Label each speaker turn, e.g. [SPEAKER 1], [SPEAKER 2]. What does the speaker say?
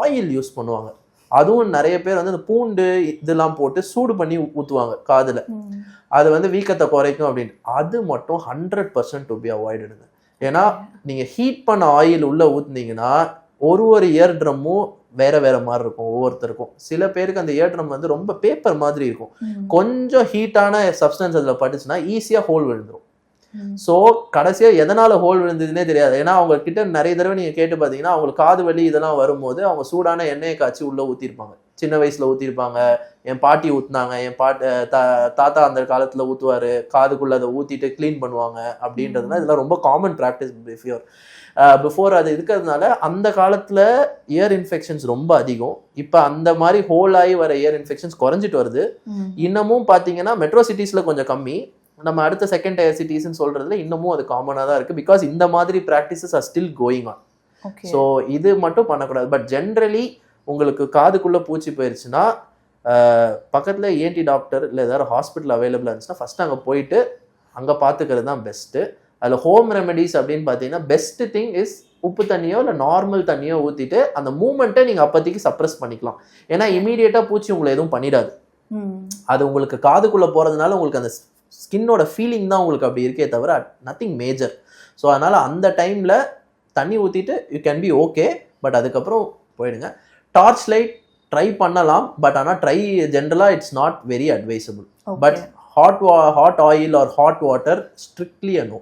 [SPEAKER 1] Oil use பண்ணுவாங்க. அதுவும் நிறைய பேர் வந்து அந்த பூண்டு இதெல்லாம் போட்டு சூடு பண்ணி ஊற்றுவாங்க காதில். அது வந்து வீக்கத்தை குறைக்கும் அப்படின்னு. அது மட்டும் ஹண்ட்ரட் பர்சன்ட் டு பி அவாய்டுங்க ஏன்னா நீங்கள் ஹீட் பண்ண ஆயில் உள்ளே ஊற்றுனீங்கன்னா ஒரு ஒரு இயர் ட்ரம்மும் வேற வேற மாதிரி இருக்கும் ஒவ்வொருத்தருக்கும். சில பேருக்கு அந்த இயர் ட்ரம் வந்து ரொம்ப பேப்பர் மாதிரி இருக்கும். கொஞ்சம் ஹீட்டான சப்ஸ்டன்ஸ் அதில் பட்டுச்சுன்னா ஈஸியாக ஹோல் விழுந்துரும். ஸோ கடைசியாக எதனால ஹோல் விழுந்ததுன்னே தெரியாது. ஏன்னா அவங்க கிட்ட நிறைய தடவை நீங்கள் கேட்டு பார்த்தீங்கன்னா அவங்களுக்கு காது வலி இதெல்லாம் வரும்போது அவங்க சூடான எண்ணெயை காய்ச்சி உள்ளே ஊற்றிருப்பாங்க சின்ன வயசுல ஊற்றிருப்பாங்க என் பாட்டி ஊற்றுனாங்க என் பாட்டு தா தாத்தா அந்த காலத்தில் ஊற்றுவார் காதுக்குள்ளே அதை ஊற்றிட்டு க்ளீன் பண்ணுவாங்க அப்படின்றதுனா இதெல்லாம் ரொம்ப காமன் ப்ராக்டிஸ் பிஃபியோர் பிஃபோர் அது இருக்கிறதுனால அந்த காலத்தில் இயர் இன்ஃபெக்ஷன்ஸ் ரொம்ப அதிகம். இப்போ அந்த மாதிரி ஹோல் ஆகி வர இயர் இன்ஃபெக்ஷன்ஸ் குறைஞ்சிட்டு வருது. இன்னமும் பார்த்தீங்கன்னா மெட்ரோ சிட்டிஸில் கொஞ்சம் கம்மி. நம்ம அடுத்த செகண்ட் டயர் சிட்டிஸ்ன்னு சொல்றதுல இன்னமும் அது காமனாக தான் இருக்கு. பிகாஸ் இந்த மாதிரி practices are still going on so இது மட்டும் பண்ணக்கூடாது. பட் ஜென்ரலி உங்களுக்கு காதுக்குள்ள பூச்சி போயிருச்சுன்னா அஹ், பக்கத்துல ஏன்டி டாக்டர் இல்லை ஏதாவது ஹாஸ்பிட்டல் அவைலபிளாக இருந்துச்சுன்னா ஃபர்ஸ்ட் அங்கே போயிட்டு அங்கே பார்த்துக்கிறது தான் பெஸ்ட்டு அதில் ஹோம் ரெமெடிஸ் அப்படின்னு பார்த்தீங்கன்னா பெஸ்ட் திங் இஸ் உப்பு தண்ணியோ இல்லை நார்மல் தண்ணியோ ஊற்றிட்டு அந்த மூமெண்ட்டை நீங்கள் அப்போதைக்கு சப்ரஸ் பண்ணிக்கலாம். ஏன்னா இமீடியட்டாக பூச்சி உங்களை எதுவும் பண்ணிடாது. அது உங்களுக்கு காதுக்குள்ள போறதுனால உங்களுக்கு அந்த ஸ்கின்னோட ஃபீலிங் தான் உங்களுக்கு அப்படி இருக்கே தவிர நத்திங் மேஜர் ஸோ அதனால அந்த டைம்ல தண்ணி ஊத்திட்டு you can be okay but அதுக்கப்புறம் போயிடுங்க. டார்ச் லைட் ட்ரை பண்ணலாம் பட் ஆனால் ட்ரை ஜென்ரலாக it's not very advisable but hot hot oil or hot water strictly no